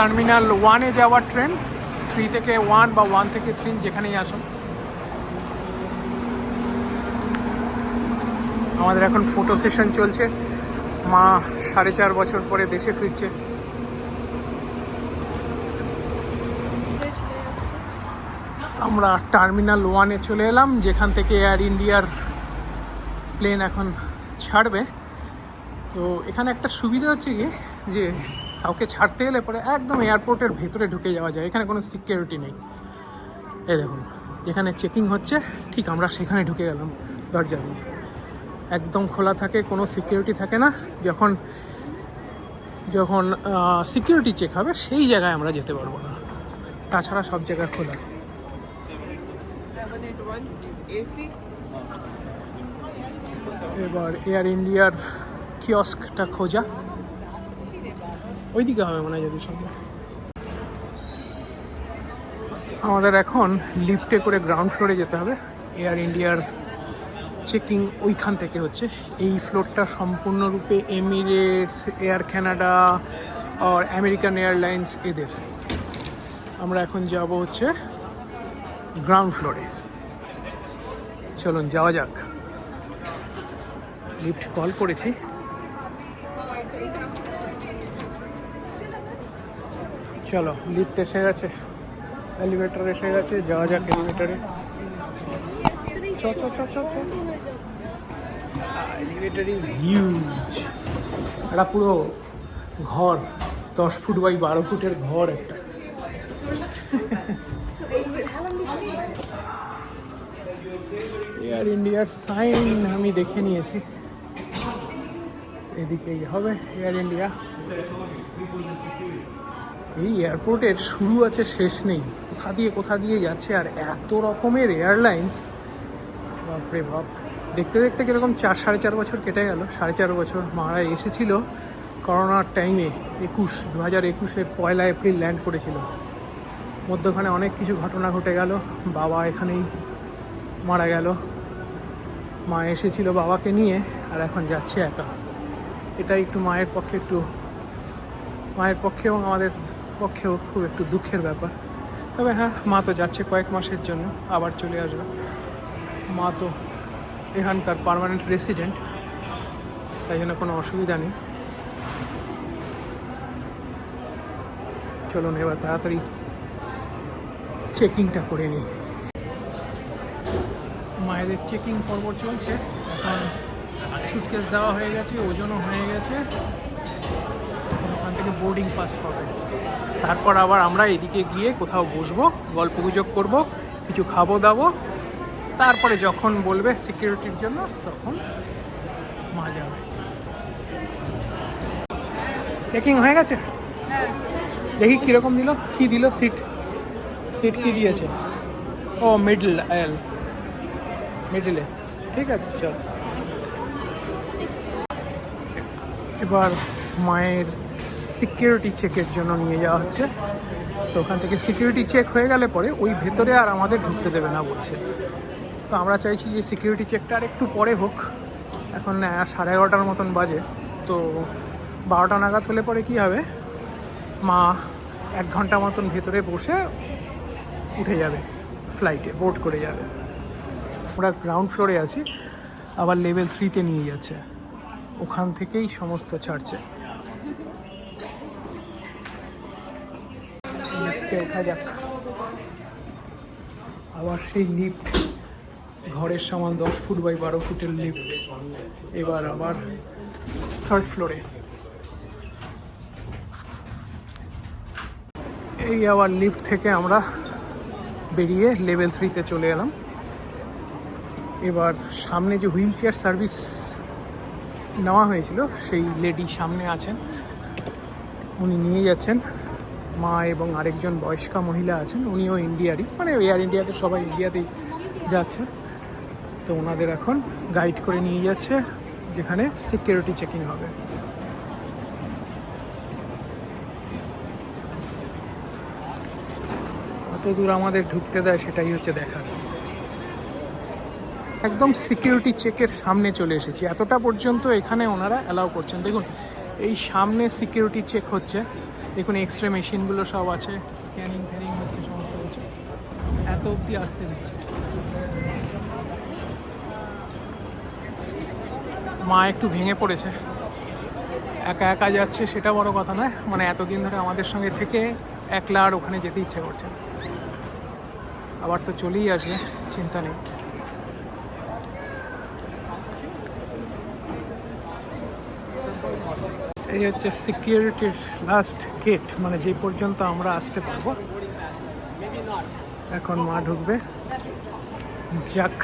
Terminal ওয়ানে যাওয়ার train three থেকে ওয়ান বা ওয়ান থেকে থ্রি যেখানেই আসুন। আমাদের এখন ফটো সেশন চলছে। মা সাড়ে চার বছর পরে দেশে ফিরছে। আমরা টার্মিনাল ওয়ানে চলে এলাম, যেখান থেকে এয়ার ইন্ডিয়ার প্লেন এখন ছাড়বে। তো এখানে একটা সুবিধা হচ্ছে কি যে কাউকে ছাড়তে গেলে পরে একদম এয়ারপোর্টের ভেতরে ঢুকে যাওয়া যায়। এখানে কোনো সিকিউরিটি নেই। এই দেখুন যেখানে চেকিং হচ্ছে। ঠিক আমরা সেখানে ঢুকে গেলাম দরজা দিয়ে। একদম খোলা থাকে, কোনো সিকিউরিটি থাকে না। যখন যখন সিকিউরিটি চেক হবে, সেই জায়গায় আমরা যেতে পারব না। তাছাড়া সব জায়গায় খোলা। এবার এয়ার ইন্ডিয়ার কিয়স্কটা খোঁজা। ওইদিকে হবে মনে হয় যদি সম্ভব আমাদের এখন লিফটে করে গ্রাউন্ড ফ্লোরে যেতে হবে। এয়ার ইন্ডিয়ার চেকিং ওইখান থেকে হচ্ছে। এই ফ্লোরটা সম্পূর্ণরূপে এমিরেটস এয়ার কানাডা আর আমেরিকান এয়ারলাইন্স এদের। আমরা এখন যাব হচ্ছে গ্রাউন্ড ফ্লোরে চলুন যাওয়া যাক। লিফট কল করেছি। চলো লিফট এসে গেছে। এলিভেটর এসে গেছে, যাওয়া যাক এলিভেটরে চ চ চ চ চ। ইজ হিউজ একটা পুরো ঘর, দশ ফুট বাই বারো ফুটের ঘর একটা। এয়ার ইন্ডিয়ার সাইন আমি দেখে নিয়েছি। এদিকেই হবে এয়ার ইন্ডিয়া এই এয়ারপোর্টের শুরু আছে, শেষ নেই। কোথা দিয়ে কোথা দিয়ে যাচ্ছে আর এত রকমের এয়ারলাইন্স? বাপরে বাপ। দেখতে দেখতে কীরকম চার, সাড়ে চার বছর কেটে গেল। সাড়ে চার বছর মারা এসেছিল করোনার টাইমে, একুশ দু হাজার একুশের পয়লা এপ্রিল ল্যান্ড করেছিল। মধ্যখানে অনেক কিছু ঘটনা ঘটে গেল। বাবা এখানেই মারা গেল। মা এসেছিল বাবাকে নিয়ে আর এখন যাচ্ছে একা। এটা একটু মায়ের পক্ষে একটু, মায়ের পক্ষে এবং আমাদের পক্ষেও খুব একটু দুঃখের ব্যাপার। তবে হ্যাঁ মা তো যাচ্ছে কয়েক মাসের জন্য, আবার চলে আসবে। মা তো এখানকার পার্মানেন্ট রেসিডেন্ট তাই জন্য কোনো অসুবিধা নেই। চলুন, এবার তাড়াতাড়ি চেকিংটা করে নিই। মায়েদের চেকিং পর্ব চলছে, এখন সুটকেস দেওয়া হয়ে গেছে, ওজনও হয়ে গেছে। ওখান থেকে বোর্ডিং পাস পাবে। তারপর আবার আমরা এদিকে গিয়ে কোথাও বসবো গল্প গুজব করব, কিছু খাব দাবো। তারপরে যখন বলবে সিকিউরিটির জন্য, তখন মা যাবে চেকিং হয়ে গেছে? দেখি কীরকম দিল, কি দিল সিট সিট কি দিয়েছে? ও মিডল আয়াল মিডলে ঠিক আছে, চল। এবার মায়ের সিকিউরিটি চেকের জন্য নিয়ে যাওয়া হচ্ছে। তো ওখান থেকে সিকিউরিটি চেক হয়ে গেলে পরে ওই ভেতরে আর আমাদের ঢুকতে দেবে না বলছে। তো আমরা চাইছি যে সিকিউরিটি চেকটা আর একটু পরে হোক। এখন সাড়ে এগারোটার মতন বাজে। তো বারোটা নাগাদ হলে পরে কি হবে? মা এক ঘণ্টা মতন ভেতরে বসে উঠে যাবে। ফ্লাইটে বোর্ড করে যাবে। আমরা গ্রাউন্ড ফ্লোরে আছি। আবার লেভেল থ্রিতে নিয়ে যাচ্ছে। ওখান থেকেই সমস্ত ছাড়ছে। লিফটে ওঠা যাক। আবার সেই লিফট ঘরের সমান দশ ফুট বাই বারো ফুটের লিফট এবার আবার থার্ড ফ্লোরে এই আবার লিফট থেকে আমরা বেরিয়ে লেভেল থ্রিতে চলে এলাম। এবার সামনে যে হুইল চেয়ার সার্ভিস নেওয়া হয়েছিল, সেই লেডি সামনে আছেন। উনি নিয়ে যাচ্ছেন। মা এবং আরেকজন বয়স্কা মহিলা আছেন, উনিও ইন্ডিয়ারই। মানে এয়ার ইন্ডিয়াতে সবাই ইন্ডিয়াতেই যাচ্ছে। তো ওনাদের এখন গাইড করে নিয়ে যাচ্ছে, যেখানে সিকিউরিটি চেকিং হবে। কত দূর আমাদের ঢুকতে দেয় সেটাই হচ্ছে দেখার। একদম সিকিউরিটি চেকের সামনে চলে এসেছি। এতটা পর্যন্ত এখানে ওনারা অ্যালাউ করছেন। দেখুন এই সামনে সিকিউরিটি চেক হচ্ছে। দেখুন এক্স রে মেশিনগুলো সব আছে। স্ক্যানিং ফ্যানিং হচ্ছে, সমস্ত কিছু। এত অবধি আসতে দিচ্ছে। মা একটু ভেঙে পড়েছে। একা একা যাচ্ছে সেটা বড় কথা নয়। মানে এতদিন ধরে আমাদের সঙ্গে থেকে একলা আর ওখানে যেতে ইচ্ছে করছে আবার তো চলেই আসবে, চিন্তা নেই। এই হচ্ছে সিকিউরিটির লাস্ট গেট মানে যে পর্যন্ত আমরা আসতে পারব। এখন মা ঢুকবে। যাক,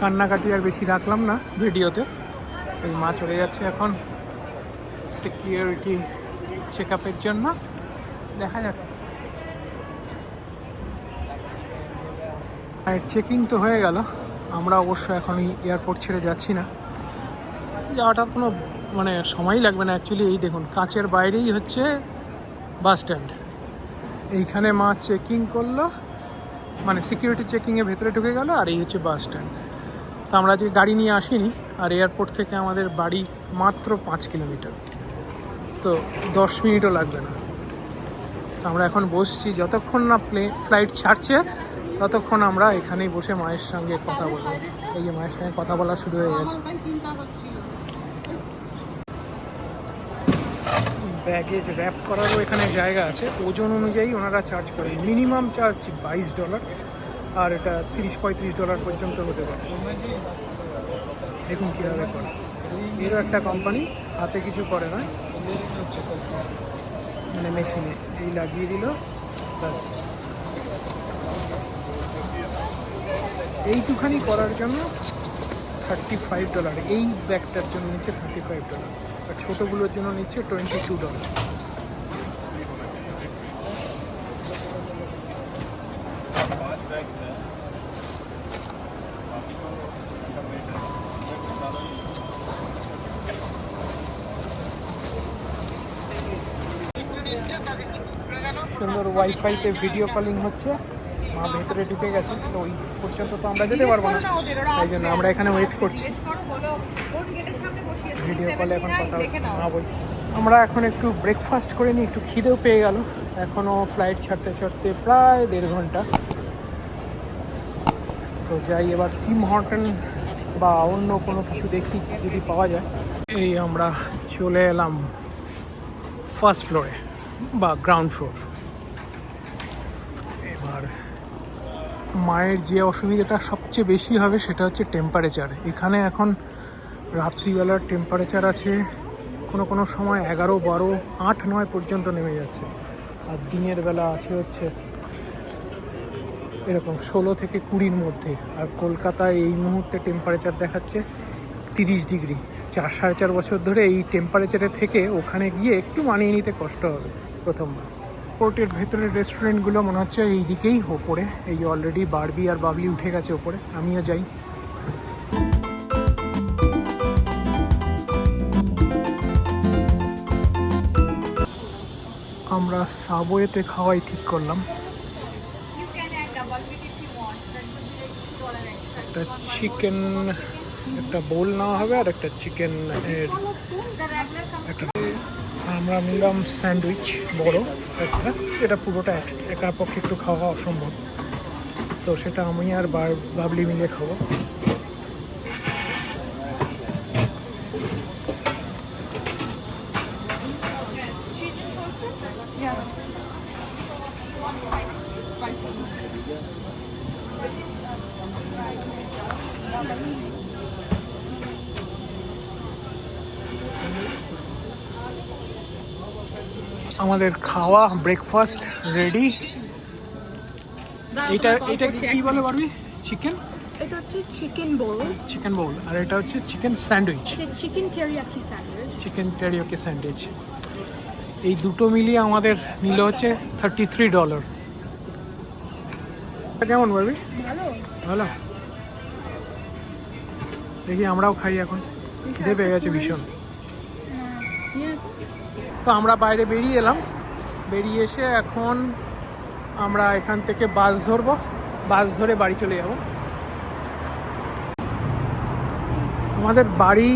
কান্নাকাটি আর বেশি রাখলাম না ভিডিওতে। এই মা চলে যাচ্ছে এখন সিকিউরিটি চেক আপের জন্য। দেখা যাক। আর চেকিং তো হয়ে গেল। আমরা অবশ্য এখন এয়ারপোর্ট ছেড়ে যাচ্ছি না। যাওয়াটা কোনো মানে সময়ই লাগবে না অ্যাকচুয়ালি এই দেখুন, কাঁচের বাইরেই হচ্ছে বাস স্ট্যান্ড এইখানে মা চেকিং করল মানে সিকিউরিটি চেকিংয়ে ভেতরে ঢুকে গেল, আর এই হচ্ছে বাস স্ট্যান্ড তো আমরা আজকে গাড়ি নিয়ে আসিনি, আর এয়ারপোর্ট থেকে আমাদের বাড়ি মাত্র পাঁচ কিলোমিটার। তো দশ মিনিটও লাগবে না। তো আমরা এখন বসছি, যতক্ষণ না প্লে ফ্লাইট ছাড়ছে, ততক্ষণ আমরা এখানেই বসে মায়ের সঙ্গে কথা বলব। এই যে মায়ের সঙ্গে কথা বলা শুরু হয়ে গেছে। ব্যাগেজ র্যাপ করারও এখানে জায়গা আছে। ওজন অনুযায়ী ওনারা চার্জ করেন মিনিমাম চার্জ বাইশ ডলার আর এটা তিরিশ পঁয়ত্রিশ ডলার পর্যন্ত হতে পারে। দেখুন কীভাবে করে। এরও একটা কোম্পানি হাতে কিছু করে না। মানে মেশিনে এই লাগিয়ে দিল, ব্যাস। এইটুখানি করার জন্য থার্টি ফাইভ ডলার এই ব্যাগটার জন্য নিচ্ছে থার্টি ফাইভ ডলার আর ছোটোগুলোর জন্য নিচ্ছে টোয়েন্টি টু ডলার সুন্দর ওয়াইফাইতে ভিডিও কলিং হচ্ছে। মা ভেতরে ঢুকে গেছে তো ওই পর্যন্ত তো আমরা যেতে পারব না। তাই জন্য আমরা এখানে ওয়েট করছি। ভিডিও কলে এখন কথা হচ্ছে। মা বলছে। আমরা এখন একটু ব্রেকফাস্ট করে নিই একটু খিদেও পেয়ে গেল। এখনও ফ্লাইট ছাড়তে ছাড়তে প্রায় দেড় ঘণ্টা। তো যাই এবার টিম হর্টন বা অন্য কোনো কিছু দেখি যদি পাওয়া যায়। এই আমরা চলে এলাম ফার্স্ট ফ্লোরে বা গ্রাউন্ড ফ্লোর এবার মায়ের যে অসুবিধাটা সবচেয়ে বেশি হবে সেটা হচ্ছে টেম্পারেচার এখানে এখন রাত্রিবেলার টেম্পারেচার আছে কোনো কোনো সময় এগারো, বারো, আট, নয় পর্যন্ত নেমে যাচ্ছে। আর দিনের বেলা আছে হচ্ছে এরকম ষোলো থেকে কুড়ির মধ্যে। আর কলকাতায় এই মুহূর্তে টেম্পারেচার দেখাচ্ছে তিরিশ ডিগ্রি। চার, সাড়ে চার বছর ধরে এই টেম্পারেচারে থেকে ওখানে গিয়ে একটু মানিয়ে নিতে কষ্ট হবে প্রথমবার। পোর্টের ভেতরের রেস্টুরেন্টগুলো মনে হচ্ছে এই দিকেই ওপরে। এই অলরেডি বারবি আর বাবলি উঠে গেছে ওপরে। আমিও যাই। আমরা সাবওয়েতে খাওয়াই ঠিক করলাম. একটা চিকেন একটা বোল নেওয়া হবে আর একটা চিকেন এর একটা আমরা নিলাম স্যান্ডউইচ বড় একটা। এটা পুরোটা এক- একার পক্ষে একটু খাওয়া অসম্ভব। তো সেটা আমি আর বার- বাবলি মিলে খাব। আমাদের খাওয়া ব্রেকফাস্ট রেডি এটা এটা কি বলে পারবি? চিকেন এটা হচ্ছে চিকেন বোল চিকেন বোল আর এটা হচ্ছে chicken sandwich chicken teriyaki sandwich chicken teriyaki sandwich এই দুটো মিলিয়ে আমাদের নিল হচ্ছে থার্টি থ্রি ডলার কেমন পারবি? ভালো। ভালো। দেখি আমরাও খাই এখন। খিদে পেয়ে গেছে ভীষণ। তো আমরা বাইরে বেরিয়ে এলাম। বেরিয়ে এসে এখন আমরা এখান থেকে বাস ধরবো। বাস ধরে বাড়ি চলে যাব। আমাদের বাড়ি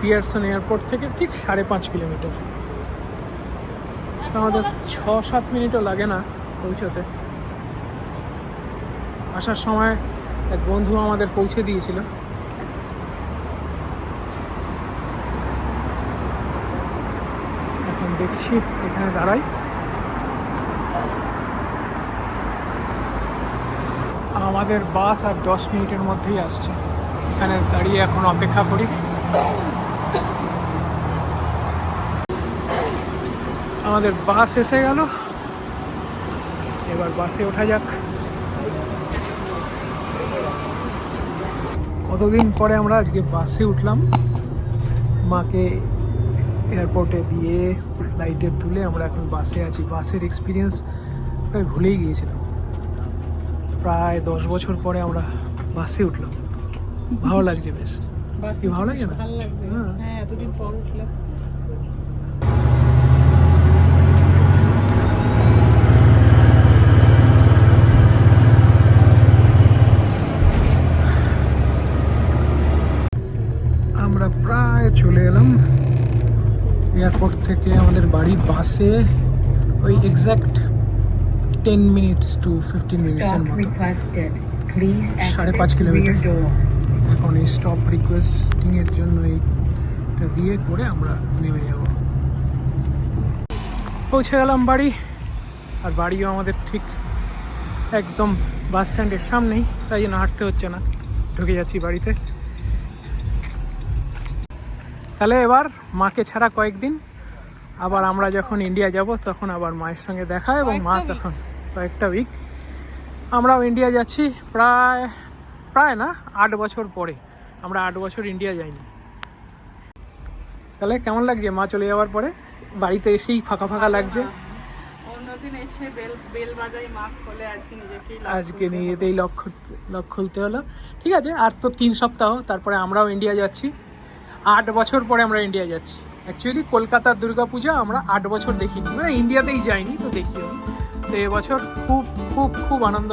পিয়ারসন এয়ারপোর্ট থেকে ঠিক সাড়ে পাঁচ কিলোমিটার। আমাদের ছ সাত মিনিটও লাগে না পৌঁছতে। আসার সময় এক বন্ধু আমাদের পৌঁছে দিয়েছিল এখন দেখছি, এখানে দাঁড়াই। আমাদের বাস আর দশ মিনিটের মধ্যেই আসছে। এখানে দাঁড়িয়ে এখন অপেক্ষা করি। আমাদের বাস এসে গেল। এবার বাসে ওঠা যাক। কতদিন পরে আমরা আজকে বাসে উঠলাম? মাকে এয়ারপোর্টে দিয়ে ফ্লাইটে তুলে আমরা এখন বাসে আছি। বাসের এক্সপিরিয়েন্স প্রায় ভুলেই গিয়েছিলাম। প্রায় দশ বছর পরে আমরা বাসে উঠলাম। ভালো লাগছে বেশ। কি ভালো লাগে না? হ্যাঁ। হ্যাঁ এতদিন পর উঠলাম। আমরা প্রায় চলে এলাম। এয়ারপোর্ট থেকে আমাদের বাড়ি বাসে ওই exact ten minutes to fifteen মিনিটসের মতো। সাড়ে পাঁচ কিলোমিটার। এখন এই স্টপ রিকোয়েস্টিংয়ের জন্য এইটা দিয়ে করে আমরা নেমে যাব। পৌঁছে গেলাম বাড়ি আর বাড়িও আমাদের ঠিক একদম বাস স্ট্যান্ডের সামনেই তাই জন্য হাঁটতে হচ্ছে না। ঢুকে যাচ্ছি বাড়িতে। তাহলে এবার মাকে ছাড়া কয়েকদিন আবার আমরা যখন ইন্ডিয়া যাব তখন আবার মায়ের সঙ্গে দেখা এবং মা তখন কয়েকটা উইক আমরাও ইন্ডিয়া যাচ্ছি প্রায় প্রায় না আট বছর পরে। আমরা আট বছর ইন্ডিয়া যাইনি। তাহলে কেমন লাগছে? মা চলে যাওয়ার পরে? বাড়িতে এসেই ফাঁকা ফাঁকা লাগছে? আজকে আজকে নিজেতেই লক্ষ্য লক্ষ্য খুলতে হলো। ঠিক আছে আর তো তিন সপ্তাহ তারপরে আমরাও ইন্ডিয়া যাচ্ছি। আট বছর পরে আমরা ইন্ডিয়া যাচ্ছি। অ্যাকচুয়ালি কলকাতার দুর্গাপূজা আমরা আট বছর দেখিনি। মানে ইন্ডিয়াতেই যাইনি, তো দেখিনি তো এবছর খুব খুব খুব আনন্দ